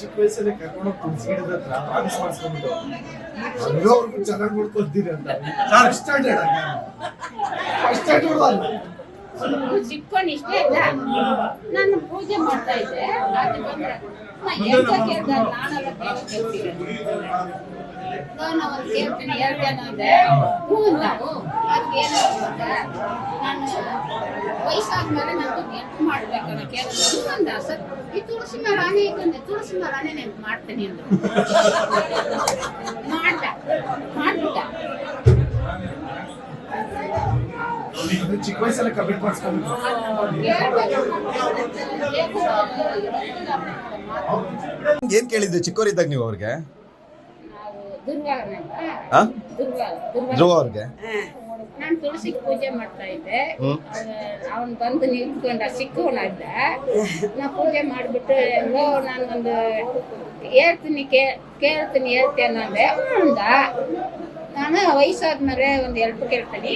ಚಿಕ್ಕ ವಯಸ್ಸಲ್ಲಿ ಕರ್ಕೊಂಡು ತುಳಸಿ ಗಿಡದ ಹತ್ರ ಪ್ರಾಮಿಸ್ ಮಾಡಿಸ್ಕೊಂಡ್ಬಿಟ್ಟು. ಅಲ್ಲಿರೋರ್ಗು ಚೆನ್ನಾಗಿ ನೋಡ್ಕೊಳ್ತೀರಿ ಅಂತ. ಫಸ್ಟ್ ಸ್ಟ್ಯಾಂಡರ್ಡ್ ಫಸ್ಟ್ ಸ್ಟ್ಯಾಂಡರ್ಡ್ ಅಲ್ಲ. ಇಷ್ಟೇ ನಾನು ಪೂಜೆ ಮಾಡ್ತಾ ಇದ್ದೆ ಅದು ಬಂದ್ರೆ ಎಂತ ಕೇಳ್ದ? ನಾನೆಲ್ಲ ನಾನು ಒಂದು ಕೇಳ್ತೀನಿ ಹ್ಞೂ ನಾವು ಅದಕ್ಕೆ ಏನು ನಾನು ವಯಸ್ಸಾದ್ಮೇಲೆ ನಾನು ಮಾಡ್ಬೇಕು ಕೇಳಿದ್ರು ಅಂದ ಸರ್ ಈ ತುಳಸಿ ಮರ ಆನೆ ತುಳಸಿ ಮರ ಆನೆ ಮಾಡ್ತೀನಿ ಅಂದ್ರು. ಮಾಡ್ದ ಮಾಡ್ಬಿಟ್ಟ. ಚಿಕ್ಕ ವಯಸ್ಸಲ್ಲಿ ಕಮಿಟ್ ಮಾಡಿಸ್ಕೊಂಡ್ಬಿಟ್ಟು ಏನ್ ಕೇಳಿದ್ರಿ ಚಿಕ್ಕವರಿದ್ದಾಗ ನೀವು ಅವ್ರಿಗೆ? ಆ? ಧ್ರುವ ಅವ್ರಿಗೆ? ನಾನು ತುಳಸಿ ಪೂಜೆ ಮಾಡ್ತಾ ಇದ್ದೆ. ಅವನ್ ಬಂದು ನಿಂತ್ಕೊಂಡ ಸಿಕ್ಕವನಾಗ್ದ ನಾ ಪೂಜೆ ಮಾಡಿಬಿಟ್ಟು ಎಲ್ಲೋ ನಾನು ಒಂದು ಹೇಳ್ತೀನಿ ಕೇ ಕೇಳ್ತೀನಿ ಹೇಳ್ತೇನೆ ಅಂದೆ. ಅಂದ. ನಾನು ವಯಸ್ಸಾದ್ಮೇಲೆ ಒಂದು ಹೆಲ್ಪ್ ಕೇಳ್ತೀನಿ.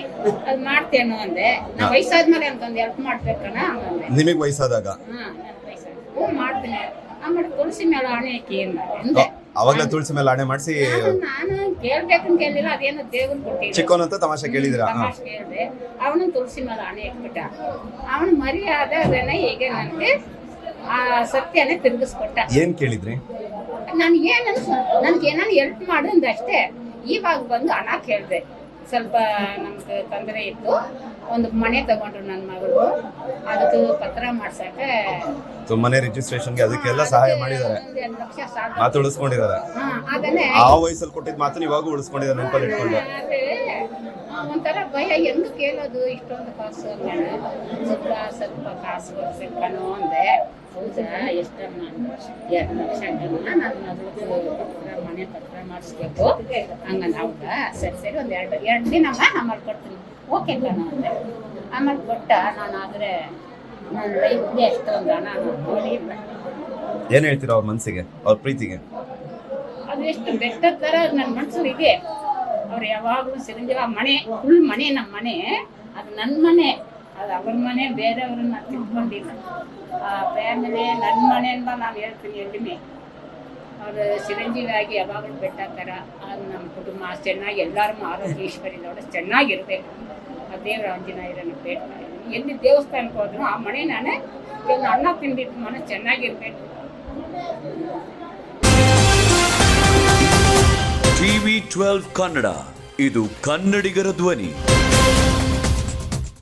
ಅದು ಮಾಡ್ತೇನೋ ಅಂದೆ. ನಾ ವಯಸ್ಸಾದ್ಮೇಲೆ ಅಂತಂದು ಹೆಲ್ಪ್ ಮಾಡ್ಬೇಕಣ್ಣ ಹಂಗಂದೆ ನಿಮಗ್ ವಯಸ್ಸಾದಾಗ? ಹಾ ನನ್ ವಯಸ್ಸಾದ ಹ್ಞೂ ಮಾಡ್ತೀನಿ. ಆಮೇಲೆ ತುಳಸಿ ಮೇಲೆ ಆಣೆ ಹಾಕಿ ಅಂದೆ. ಅವಾಗ್ಲೇ ತುಳಸಿ ಮೇಲೆ ಆಣೆ ಮಾಡಿಸಿ ನಾನು- ನಾನು ಕೇಳ್ಬೇಕಂತ ಕೇಳಿಲ್ಲ ಅದೇನೋ ದೇವ್ರನ್ ಕೊಟ್ಟಿ ಚಿಕ್ಕವನಂತ ತಮಾಷೆ ಕೇಳಿದ್ರ? ತಮಾಷೆ ಕೇಳಿದೆ. ಅವನು ತುಳಸಿ ಮೇಲೆ ಆಣೆ ಇಟ್ಬಿಟ್ಟ ಅವನು ಮರ್ಯಾದೆ ಅದನ್ನ ಈಗ ನನಗೆ ಆ ಸತ್ಯನೇ ತಿರುಗಿಸ್ಕೊಟ್ಟ. ಏನ್ ಕೇಳಿದ್ರಿ? ನಾನು ಏನು ನನ್ಗೆ ಏನಾನು ಹೆಲ್ಪ್ ಮಾಡು ಅಂದ ಅಷ್ಟೇ. ಇವಾಗ ಬಂದು ಹಣ ಕೇಳಿದೆ. ಸ್ವಲ್ಪ ನಮ್ಗೆ ತೊಂದರೆ ಇತ್ತು. ಒಂದು ಮನೆ ತಗೊಂಡ್ರು ನನ್ನ ಮಗಳು. ಅದಕ್ಕೆ ಪತ್ರ ಮಾಡ್ಸಕ್ಕೆ ಸೊ ಮನೆ ರಿಜಿಸ್ಟ್ರೇಷನ್ಗೆ ಅದಕ್ಕೆಲ್ಲ ಸಹಾಯ ಮಾಡಿದ್ದಾರೆ. ಒಂದ್ ಎರಡ್ ಲಕ್ಷ ಸಾಲ. ಮಾತು ಉಳಿಸ್ಕೊಂಡಿದ್ದಾರೆ. ಹಾ ಆ ವಯಸ್ಸಲ್ಲಿ ಕೊಟ್ಟಿದ್ದು ಮಾತು ಇವಾಗ ಉಳಿಸ್ಕೊಂಡಿದ್ದಾರೆ ನೆನಪಲ್ಲಿ ಇಟ್ಕೊಂಡು ಆದ್ರೆ, ಆ, ಒಂಥರ ಭಯ. ಹೆಂಗ್ ಕೇಳೋದು ಇಷ್ಟೊಂದು ಕಾಸು ಅಂದ್ಮೇಲೆ ಸ್ವಲ್ಪ ಸ್ವಲ್ಪ ಕಾಸು ಕಣೋ ಅಂದೆ. ಹೌದಾ? ಎಷ್ಟಮ್ಮ? ಎರಡು ಲಕ್ಷ ನನ್ನ ಮಗಳು ಮನೆ ಪತ್ರ ಮಾಡಿಸ್ಬೇಕು. ಹಂಗಂದ. ಹೌದಾ? ಸರಿ ಸರಿ ಒಂದು ಎರಡು ಎರಡು ದಿನ ನಾ ಕೊಡ್ತೀನಿ. ಓಕೆ ಕಣ ಅಂದೆ ಆಮೇಲೆ ಕೊಟ್ಟ ನಾನು ಆದರೆ ನನ್ನ ಲೈಫ್ಗೆ ಎಷ್ಟೊಂದು ಹಣ ಏನು ಹೇಳ್ತೀರಾ ಅವ್ರ ಮನಸ್ಸಿಗೆ ಅವ್ರ ಪ್ರೀತಿಗೆ? ಅದು ಎಷ್ಟು ಬೆಟ್ಟದ ಥರ ನನ್ನ ಮನಸ್ಸು ಇದೆ. ಅವ್ರು ಯಾವಾಗಲೂ ಸಿರಂಜೀವ ಮನೆ ಫುಲ್ ಮನೆ ನಮ್ಮ ಮನೆ ಅದು ನನ್ನ ಮನೆ. ಅದು ಅವ್ರ ಮನೆ ಬೇರೆಯವ್ರನ್ನ ತಿಳ್ಕೊಂಡಿಲ್ಲ. ಆ ಫ್ಯಾಮಿಲಿ ನನ್ನ ಮನೆ ಅಂತ ನಾನು ಹೇಳ್ತೀನಿ ಎಲ್ಲಿಮೆ ಅವರು ಚಿರಂಜೀವಿಯಾಗಿ ಯಾವಾಗಲೂ ಬೆಟ್ಟ ಥರ ಅದು ನಮ್ಮ ಕುಟುಂಬ ಚೆನ್ನಾಗಿ ಎಲ್ಲರೂ ಆರೋಗ್ಯ ಈಶ್ವರಿದೋட ಚೆನ್ನಾಗಿರ್ಬೇಕು. ದೇವರ ಆಂಜನೇಯರನ್ನು ಬೇಡ್ತಾ ಇದ್ದೀನಿ ಎಲ್ಲಿ ದೇವಸ್ಥಾನಕ್ಕೆ ಹೋದ್ರು ಆ ಮನೆ ನಾನೇ ಕೆಲವು ಅನ್ನ ತಿಂದಿದ್ದು ಮನೆ ಚೆನ್ನಾಗಿರ್ಬೇಕು. ಟಿವಿ ಟ್ವೆಲ್ವ್ ಕನ್ನಡ, ಇದು ಕನ್ನಡಿಗರ ಧ್ವನಿ.